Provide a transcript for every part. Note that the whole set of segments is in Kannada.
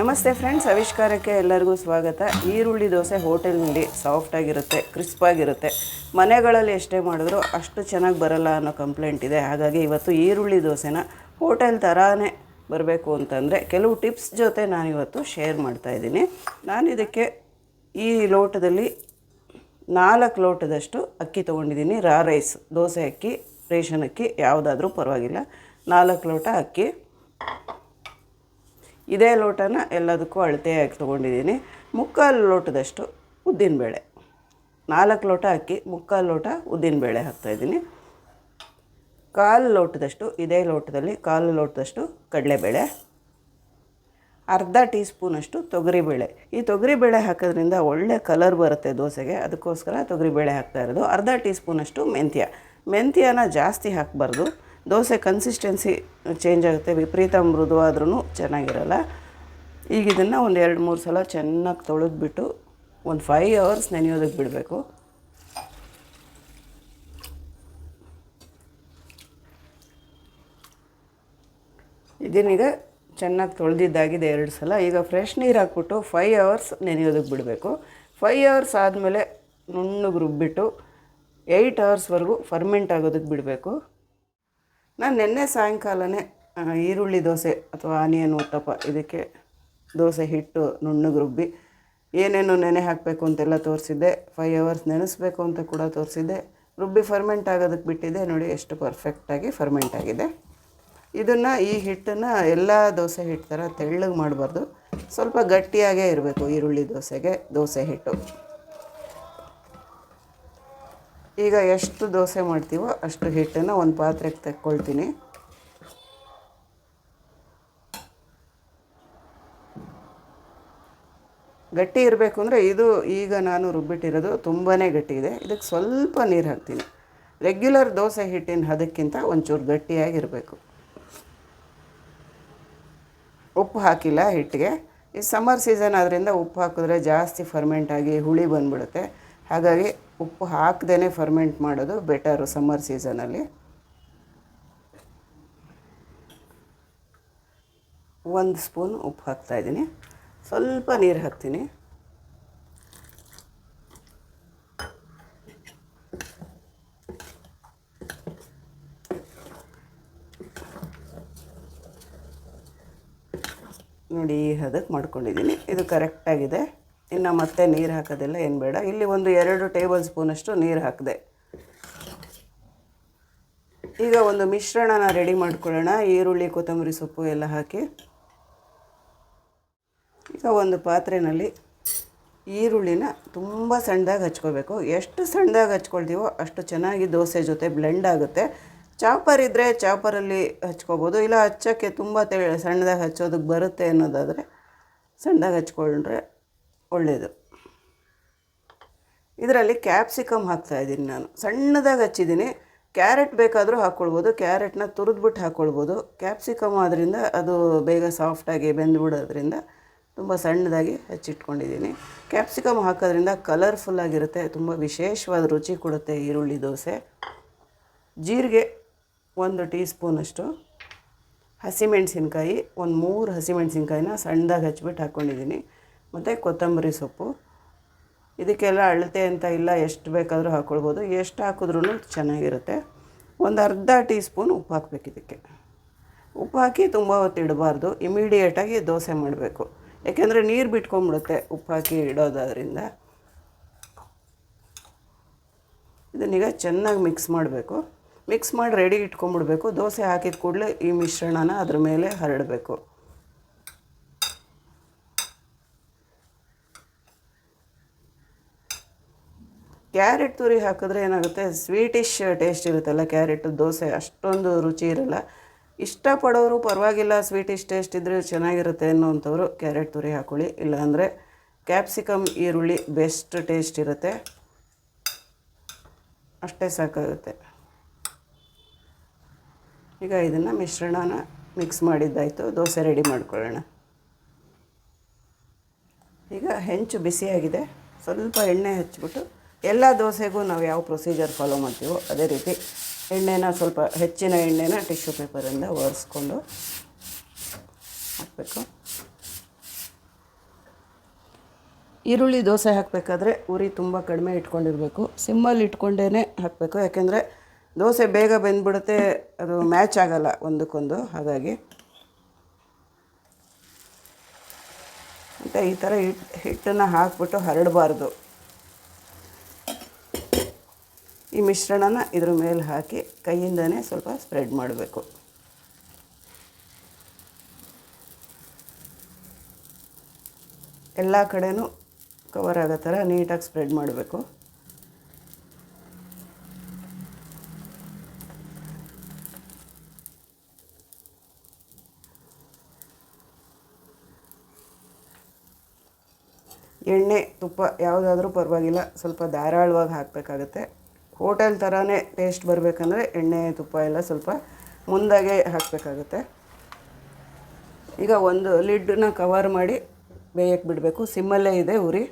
ನಮಸ್ತೆ ಫ್ರೆಂಡ್ಸ್, ಆವಿಷ್ಕಾರಕ್ಕೆ ಎಲ್ಲರಿಗೂ ಸ್ವಾಗತ. ಈರುಳ್ಳಿ ದೋಸೆ ಹೋಟೆಲ್ನಲ್ಲಿ ಸಾಫ್ಟಾಗಿರುತ್ತೆ ಕ್ರಿಸ್ಪಾಗಿರುತ್ತೆ ಮನೆಗಳಲ್ಲಿ ಎಷ್ಟೇ ಮಾಡಿದ್ರು ಅಷ್ಟು ಚೆನ್ನಾಗಿ ಬರಲ್ಲ ಅನ್ನೋ ಕಂಪ್ಲೇಂಟ್ ಇದೆ. ಹಾಗಾಗಿ ಇವತ್ತು ಈರುಳ್ಳಿ ದೋಸೆನ ಹೋಟೆಲ್ ಥರಾನೇ ಬರಬೇಕು ಅಂತಂದರೆ ಕೆಲವು ಟಿಪ್ಸ್ ಜೊತೆ ನಾನಿವತ್ತು ಶೇರ್ ಮಾಡ್ತಾ ಇದ್ದೀನಿ. ನಾನು ಇದಕ್ಕೆ ಈ ಲೋಟದಲ್ಲಿ ನಾಲ್ಕು ಲೋಟದಷ್ಟು ಅಕ್ಕಿ ತೊಗೊಂಡಿದ್ದೀನಿ. ರಾ ರೈಸ್, ದೋಸೆ ಅಕ್ಕಿ, ರೇಷನ್ ಅಕ್ಕಿ, ಯಾವುದಾದ್ರೂ ಪರವಾಗಿಲ್ಲ. ನಾಲ್ಕು ಲೋಟ ಅಕ್ಕಿ. ಇದೇ ಲೋಟನ ಎಲ್ಲದಕ್ಕೂ ಅಳತೆಯಾಗಿ ತೊಗೊಂಡಿದ್ದೀನಿ. ಮುಕ್ಕಾಲು ಲೋಟದಷ್ಟು ಉದ್ದಿನಬೇಳೆ ನಾಲ್ಕು ಲೋಟ ಅಕ್ಕಿ, ಮುಕ್ಕಾಲು ಲೋಟ ಉದ್ದಿನಬೇಳೆ ಹಾಕ್ತಾಯಿದ್ದೀನಿ ಕಾಲು ಲೋಟದಷ್ಟು, ಇದೇ ಲೋಟದಲ್ಲಿ ಕಾಲು ಲೋಟದಷ್ಟು ಕಡಲೆಬೇಳೆ. ಅರ್ಧ ಟೀ ಸ್ಪೂನಷ್ಟು ತೊಗರಿಬೇಳೆ. ಈ ತೊಗರಿಬೇಳೆ ಹಾಕೋದ್ರಿಂದ ಒಳ್ಳೆ ಕಲರ್ ಬರುತ್ತೆ ದೋಸೆಗೆ. ಅದಕ್ಕೋಸ್ಕರ ತೊಗರಿಬೇಳೆ ಹಾಕ್ತಾ ಇರೋದು. ಅರ್ಧ ಟೀ ಸ್ಪೂನಷ್ಟು ಮೆಂತ್ಯ. ಮೆಂತ್ಯನ ಜಾಸ್ತಿ ಹಾಕಬಾರ್ದು. ದೋಸೆ ಕನ್ಸಿಸ್ಟೆನ್ಸಿ ಚೇಂಜ್ ಆಗುತ್ತೆ, ವಿಪರೀತ ಮೃದುವಾದ್ರೂ ಚೆನ್ನಾಗಿರಲ್ಲ. ಈಗ ಇದನ್ನು ಒಂದು ಎರಡು, ಮೂರು ಸಲ ಚೆನ್ನಾಗಿ ತೊಳೆದ್ಬಿಟ್ಟು ಒಂದು ಫೈವ್ ಅವರ್ಸ್ ನೆನೆಯೋದಕ್ಕೆ ಬಿಡಬೇಕು. ಇದನ್ನೀಗ ಚೆನ್ನಾಗಿ ತೊಳೆದಿದ್ದಾಗಿದೆ ಎರಡು ಸಲ, ಈಗ ಫ್ರೆಶ್ ನೀರು ಹಾಕ್ಬಿಟ್ಟು ಫೈವ್ ಅವರ್ಸ್ ನೆನೆಯೋದಕ್ಕೆ ಬಿಡಬೇಕು. ಫೈವ್ ಅವರ್ಸ್ ಆದಮೇಲೆ ನುಣ್ಣಗೆ ರುಬ್ಬಿಟ್ಟು ಏಯ್ಟ್ ಅವರ್ಸ್ವರೆಗೂ ಫರ್ಮೆಂಟ್ ಆಗೋದಕ್ಕೆ ಬಿಡಬೇಕು. ನಾನು ನಿನ್ನೆ ಸಾಯಂಕಾಲನೇ ಈರುಳ್ಳಿ ದೋಸೆ ಅಥವಾ ಆನಿಯನ್ ಉತ್ತಪ್ಪ, ಇದಕ್ಕೆ ದೋಸೆ ಹಿಟ್ಟು, ನುಣ್ಣಗೆ ರುಬ್ಬಿ, ಏನೇನು ನೆನೆ ಹಾಕಬೇಕು ಅಂತೆಲ್ಲ ತೋರಿಸಿದ್ದೆ. ಫೈವ್ ಅವರ್ಸ್ ನೆನೆಸ್ಬೇಕು ಅಂತ ಕೂಡ ತೋರಿಸಿದ್ದೆ. ರುಬ್ಬಿ ಫರ್ಮೆಂಟ್ ಆಗೋದಕ್ಕೆ ಬಿಟ್ಟಿದ್ದೆ. ನೋಡಿ, ಎಷ್ಟು ಪರ್ಫೆಕ್ಟಾಗಿ ಫರ್ಮೆಂಟ್ ಆಗಿದೆ. ಇದನ್ನು, ಈ ಹಿಟ್ಟನ್ನು ಎಲ್ಲ ದೋಸೆ ಹಿಟ್ಟು ಥರ ತೆಳ್ಳಗೆ ಮಾಡಬಾರ್ದು. ಸ್ವಲ್ಪ ಗಟ್ಟಿಯಾಗೇ ಇರಬೇಕು ಈರುಳ್ಳಿ ದೋಸೆಗೆ, ದೋಸೆ ಹಿಟ್ಟು. ಈಗ ಎಷ್ಟು ದೋಸೆ ಮಾಡ್ತೀವೋ ಅಷ್ಟು ಹಿಟ್ಟನ್ನು ಒಂದು ಪಾತ್ರೆಗೆ ತಕ್ಕೊಳ್ತೀನಿ. ಗಟ್ಟಿ ಇರಬೇಕು ಅಂದರೆ ಇದು ಈಗ ನಾನು ರುಬ್ಬಿಟ್ಟಿರೋದು ತುಂಬಾ ಗಟ್ಟಿ ಇದೆ. ಇದಕ್ಕೆ ಸ್ವಲ್ಪ ನೀರು ಹಾಕ್ತೀನಿ. ರೆಗ್ಯುಲರ್ ದೋಸೆ ಹಿಟ್ಟಿನ ಹದಕ್ಕಿಂತ ಒಂಚೂರು ಗಟ್ಟಿಯಾಗಿರಬೇಕು. ಉಪ್ಪು ಹಾಕಿಲ್ಲ ಹಿಟ್ಟಿಗೆ. ಈ ಸಮ್ಮರ್ ಸೀಸನ್ ಆದ್ದರಿಂದ ಉಪ್ಪು ಹಾಕಿದ್ರೆ ಜಾಸ್ತಿ ಫರ್ಮೆಂಟ್ ಆಗಿ ಹುಳಿ ಬಂದ್ಬಿಡುತ್ತೆ. ಹಾಗಾಗಿ ಉಪ್ಪು ಹಾಕ್ದೇ ಫರ್ಮೆಂಟ್ ಮಾಡೋದು ಬೆಟರು ಸಮ್ಮರ್ ಸೀಸನಲ್ಲಿ ಒಂದು ಸ್ಪೂನ್ ಉಪ್ಪು ಹಾಕ್ತಾಯಿದ್ದೀನಿ ಸ್ವಲ್ಪ ನೀರು ಹಾಕ್ತೀನಿ. ನೋಡಿ ಅದಕ್ಕೆ ಮಾಡ್ಕೊಂಡಿದ್ದೀನಿ. ಇದು ಕರೆಕ್ಟಾಗಿದೆ ಇನ್ನು ಮತ್ತೆ ನೀರು ಹಾಕೋದಿಲ್ಲ, ಏನು ಬೇಡ. ಇಲ್ಲಿ ಒಂದು ಎರಡು ಟೇಬಲ್ ಸ್ಪೂನಷ್ಟು ನೀರು ಹಾಕಿದೆ. ಈಗ ಒಂದು ಮಿಶ್ರಣನ ರೆಡಿ ಮಾಡ್ಕೊಳ್ಳೋಣ. ಈರುಳ್ಳಿ, ಕೊತ್ತಂಬರಿ ಸೊಪ್ಪು ಎಲ್ಲ ಹಾಕಿ. ಈಗ ಒಂದು ಪಾತ್ರೆಯಲ್ಲಿ ಈರುಳ್ಳಿನ ತುಂಬ ಸಣ್ಣದಾಗಿ ಹಚ್ಕೋಬೇಕು. ಎಷ್ಟು ಸಣ್ಣದಾಗಿ ಹಚ್ಕೊಳ್ತೀವೋ ಅಷ್ಟು ಚೆನ್ನಾಗಿ ದೋಸೆ ಜೊತೆ ಬ್ಲೆಂಡ್ ಆಗುತ್ತೆ. ಚಾಪರ್ ಇದ್ದರೆ ಚಾಪರಲ್ಲಿ ಹಚ್ಕೋಬೋದು. ಇಲ್ಲ ಹಚ್ಚೋಕ್ಕೆ ತುಂಬ ತೆ ಸಣ್ಣದಾಗಿ ಹಚ್ಚೋದಕ್ಕೆ ಬರುತ್ತೆ ಅನ್ನೋದಾದರೆ ಸಣ್ಣದಾಗಿ ಹಚ್ಕೊಂಡ್ರೆ ಒಳ್ಳೆಯದು ಇದರಲ್ಲಿ ಕ್ಯಾಪ್ಸಿಕಮ್ ಹಾಕ್ತಾಯಿದ್ದೀನಿ ನಾನು. ಸಣ್ಣದಾಗಿ ಹಚ್ಚಿದ್ದೀನಿ. ಕ್ಯಾರೆಟ್ ಬೇಕಾದರೂ ಹಾಕ್ಕೊಳ್ಬೋದು. ಕ್ಯಾರೆಟ್ನ ತುರಿದ್ಬಿಟ್ಟು ಹಾಕ್ಕೊಳ್ಬೋದು. ಕ್ಯಾಪ್ಸಿಕಮ್ ಆದ್ದರಿಂದ ಅದು ಬೇಗ ಸಾಫ್ಟಾಗಿ ಬೆಂದ್ಬಿಡೋದ್ರಿಂದ ತುಂಬ ಸಣ್ಣದಾಗಿ ಹಚ್ಚಿಟ್ಕೊಂಡಿದ್ದೀನಿ. ಕ್ಯಾಪ್ಸಿಕಮ್ ಹಾಕೋದ್ರಿಂದ ಕಲರ್ಫುಲ್ಲಾಗಿರುತ್ತೆ ತುಂಬ ವಿಶೇಷವಾದ ರುಚಿ ಕೊಡುತ್ತೆ ಈರುಳ್ಳಿ ದೋಸೆ. ಜೀರಿಗೆ ಒಂದು ಟೀ ಸ್ಪೂನಷ್ಟು ಹಸಿಮೆಣಸಿನ್ಕಾಯಿ, ಒಂದು ಮೂರು ಹಸಿಮೆಣಸಿನ್ಕಾಯಿನ ಸಣ್ಣದಾಗಿ ಹಚ್ಬಿಟ್ಟು ಹಾಕ್ಕೊಂಡಿದ್ದೀನಿ. ಮತ್ತು ಕೊತ್ತಂಬರಿ ಸೊಪ್ಪು. ಇದಕ್ಕೆಲ್ಲ ಅಳತೆ ಅಂತ ಇಲ್ಲ, ಎಷ್ಟು ಬೇಕಾದರೂ ಹಾಕ್ಕೊಳ್ಬೋದು ಎಷ್ಟು ಹಾಕಿದ್ರೂ ಚೆನ್ನಾಗಿರುತ್ತೆ. ಒಂದು ಅರ್ಧ ಟೀ ಸ್ಪೂನ್ ಉಪ್ಪು ಹಾಕ್ಬೇಕು ಇದಕ್ಕೆ. ಉಪ್ಪು ಹಾಕಿ ತುಂಬ ಹೊತ್ತು ಇಡಬಾರ್ದು. ಇಮಿಡಿಯೇಟಾಗಿ ದೋಸೆ ಮಾಡಬೇಕು. ಯಾಕೆಂದರೆ ನೀರು ಬಿಟ್ಕೊಂಬಿಡುತ್ತೆ ಉಪ್ಪು ಹಾಕಿ ಇಡೋದಾದ್ರಿಂದ. ಇದನ್ನೀಗ ಚೆನ್ನಾಗಿ ಮಿಕ್ಸ್ ಮಾಡಬೇಕು. ಮಿಕ್ಸ್ ಮಾಡಿ ರೆಡಿ ಇಟ್ಕೊಂಬಿಡ್ಬೇಕು ದೋಸೆ ಹಾಕಿದ ಕೂಡಲೇ ಈ ಮಿಶ್ರಣನ ಅದ್ರ ಮೇಲೆ ಹರಡಬೇಕು. ಕ್ಯಾರೆಟ್ ತುರಿ ಹಾಕಿದ್ರೆ ಏನಾಗುತ್ತೆ? ಸ್ವೀಟಿಶ್ ಟೇಸ್ಟ್ ಇರುತ್ತಲ್ಲ ಕ್ಯಾರೆಟ್ ದೋಸೆ, ಅಷ್ಟೊಂದು ರುಚಿ ಇರಲ್ಲ. ಇಷ್ಟಪಡೋರು ಪರವಾಗಿಲ್ಲ, ಸ್ವೀಟಿಶ್ ಟೇಸ್ಟ್ ಇದ್ದರೆ ಚೆನ್ನಾಗಿರುತ್ತೆ ಅನ್ನೋವಂಥವ್ರು ಕ್ಯಾರೆಟ್ ತುರಿ ಹಾಕೊಳ್ಳಿ. ಇಲ್ಲಾಂದರೆ ಕ್ಯಾಪ್ಸಿಕಮ್ ಈರುಳ್ಳಿ ಬೆಸ್ಟ್ ಟೇಸ್ಟ್ ಇರುತ್ತೆ. ಅಷ್ಟೇ ಸಾಕಾಗುತ್ತೆ. ಈಗ ಇದನ್ನು ಮಿಶ್ರಣನ ಮಿಕ್ಸ್ ಮಾಡಿದ್ದಾಯಿತು. ದೋಸೆ ರೆಡಿ ಮಾಡ್ಕೊಳ್ಳೋಣ. ಈಗ ಹೆಂಚು ಬಿಸಿಯಾಗಿದೆ. ಸ್ವಲ್ಪ ಎಣ್ಣೆ ಹಚ್ಬಿಟ್ಟು ಎಲ್ಲ ದೋಸೆಗೂ ನಾವು ಯಾವ ಪ್ರೊಸೀಜರ್ ಫಾಲೋ ಮಾಡ್ತೀವೋ ಅದೇ ರೀತಿ ಎಣ್ಣೆನ ಸ್ವಲ್ಪ ಹೆಚ್ಚಿನ ಎಣ್ಣೆನ ಟಿಶ್ಯೂ ಪೇಪರಿಂದ ಒರೆಸ್ಕೊಂಡು ಹಾಕಬೇಕು. ಈರುಳ್ಳಿ ದೋಸೆ ಹಾಕಬೇಕಾದ್ರೆ ಉರಿ ತುಂಬ ಕಡಿಮೆ ಇಟ್ಕೊಂಡಿರಬೇಕು. ಸಿಮ್ಮಲ್ಲಿ ಇಟ್ಕೊಂಡೇ ಹಾಕಬೇಕು. ಯಾಕೆಂದರೆ ದೋಸೆ ಬೇಗ ಬೆಂದ್ಬಿಡುತ್ತೆ, ಅದು ಮ್ಯಾಚ್ ಆಗಲ್ಲ ಒಂದಕ್ಕೊಂದು. ಹಾಗಾಗಿ ಮತ್ತು ಈ ಥರ ಹಿಟ್ಟು ಹಿಟ್ಟನ್ನು ಹಾಕ್ಬಿಟ್ಟು ಹರಡಬಾರ್ದು. ಈ ಮಿಶ್ರಣನ ಇದ್ರ ಮೇಲೆ ಹಾಕಿ ಕೈಯಿಂದನೇ ಸ್ವಲ್ಪ ಸ್ಪ್ರೆಡ್ ಮಾಡಬೇಕು. ಎಲ್ಲ ಕಡೆಯೂ ಕವರ್ ಆಗೋ ಥರ ನೀಟಾಗಿ ಸ್ಪ್ರೆಡ್ ಮಾಡಬೇಕು. ಎಣ್ಣೆ ತುಪ್ಪ ಯಾವುದಾದ್ರೂ ಪರವಾಗಿಲ್ಲ, ಸ್ವಲ್ಪ ಧಾರಾಳವಾಗಿ ಹಾಕಬೇಕಾಗತ್ತೆ. ಹೋಟೆಲ್ ಥರನೇ ಟೇಸ್ಟ್ ಬರಬೇಕಂದ್ರೆ ಎಣ್ಣೆ, ತುಪ್ಪ ಎಲ್ಲ ಸ್ವಲ್ಪ ಮುಂದಾಗೆ ಹಾಕಬೇಕಾಗುತ್ತೆ. ಈಗ ಒಂದು ಲಿಡ್ಡನ್ನ ಕವರ್ ಮಾಡಿ ಬೇಯಕ್ಕೆ ಬಿಡಬೇಕು. ಸಿಮ್ಮಲ್ಲೇ ಇದೆ ಉರಿ.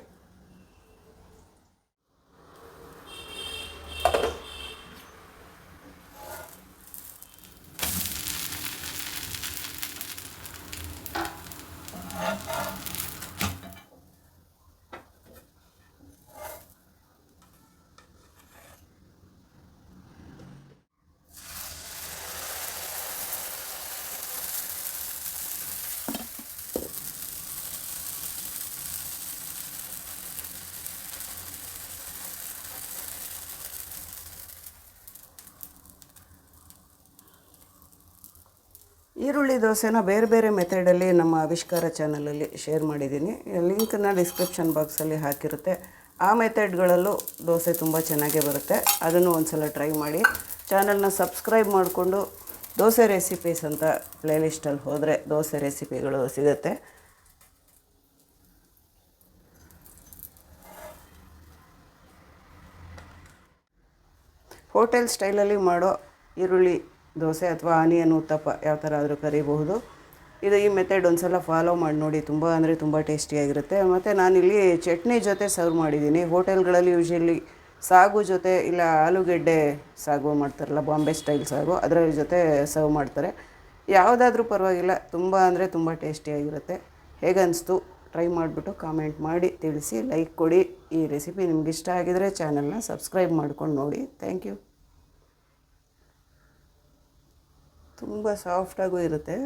ಈರುಳ್ಳಿ ದೋಸೆನ ಬೇರೆ ಬೇರೆ ಮೆಥಡಲ್ಲಿ ನಮ್ಮ ಆವಿಷ್ಕಾರ ಚಾನಲಲ್ಲಿ ಶೇರ್ ಮಾಡಿದ್ದೀನಿ. ಲಿಂಕನ್ನ ಡಿಸ್ಕ್ರಿಪ್ಷನ್ ಬಾಕ್ಸಲ್ಲಿ ಹಾಕಿರುತ್ತೆ. ಆ ಮೆಥಡ್ಗಳಲ್ಲೂ ದೋಸೆ ತುಂಬ ಚೆನ್ನಾಗೇ ಬರುತ್ತೆ. ಅದನ್ನು ಒಂದು ಸಲ ಟ್ರೈ ಮಾಡಿ. ಚಾನಲ್ನ ಸಬ್ಸ್ಕ್ರೈಬ್ ಮಾಡಿಕೊಂಡು ದೋಸೆ ರೆಸಿಪೀಸ್ ಅಂತ ಪ್ಲೇಲಿಸ್ಟಲ್ಲಿ ಹೋದರೆ ದೋಸೆ ರೆಸಿಪಿಗಳು ಸಿಗುತ್ತೆ. ಹೋಟೆಲ್ ಸ್ಟೈಲಲ್ಲಿ ಮಾಡೋ ಈರುಳ್ಳಿ ದೋಸೆ ಅಥವಾ ಆನಿಯನ್ ಉತ್ತಪ್ಪ ಯಾವ ಥರ ಆದರೂ ಕರಿಬಹುದು. ಇದು ಈ ಮೆಥಡ್ ಒಂದು ಸಲ ಫಾಲೋ ಮಾಡಿ ನೋಡಿ, ತುಂಬ ಅಂದರೆ ತುಂಬ ಟೇಸ್ಟಿಯಾಗಿರುತ್ತೆ ಮತ್ತು ನಾನಿಲ್ಲಿ ಚಟ್ನಿ ಜೊತೆ ಸರ್ವ್ ಮಾಡಿದ್ದೀನಿ ಹೋಟೆಲ್ಗಳಲ್ಲಿ ಯೂಶಲಿ ಸಾಗು ಜೊತೆ ಇಲ್ಲ ಆಲೂಗೆಡ್ಡೆ ಸಾಗು ಮಾಡ್ತಾರಲ್ಲ, ಬಾಂಬೆ ಸ್ಟೈಲ್ ಸಾಗು ಅದರ ಜೊತೆ ಸರ್ವ್ ಮಾಡ್ತಾರೆ. ಯಾವುದಾದ್ರೂ ಪರವಾಗಿಲ್ಲ, ತುಂಬ ಅಂದರೆ ತುಂಬ ಟೇಸ್ಟಿಯಾಗಿರುತ್ತೆ ಹೇಗನ್ನಿಸ್ತು ಟ್ರೈ ಮಾಡಿಬಿಟ್ಟು ಕಾಮೆಂಟ್ ಮಾಡಿ, ತಿಳಿಸಿ ಲೈಕ್ ಕೊಡಿ. ಈ ರೆಸಿಪಿ ನಿಮ್ಗೆ ಇಷ್ಟ ಆಗಿದರೆ ಚಾನಲ್ನ ಸಬ್ಸ್ಕ್ರೈಬ್ ಮಾಡ್ಕೊಂಡು ನೋಡಿ. ಥ್ಯಾಂಕ್ ಯು ತುಂಬ ಸಾಫ್ಟಾಗೂ ಇರುತ್ತೆ.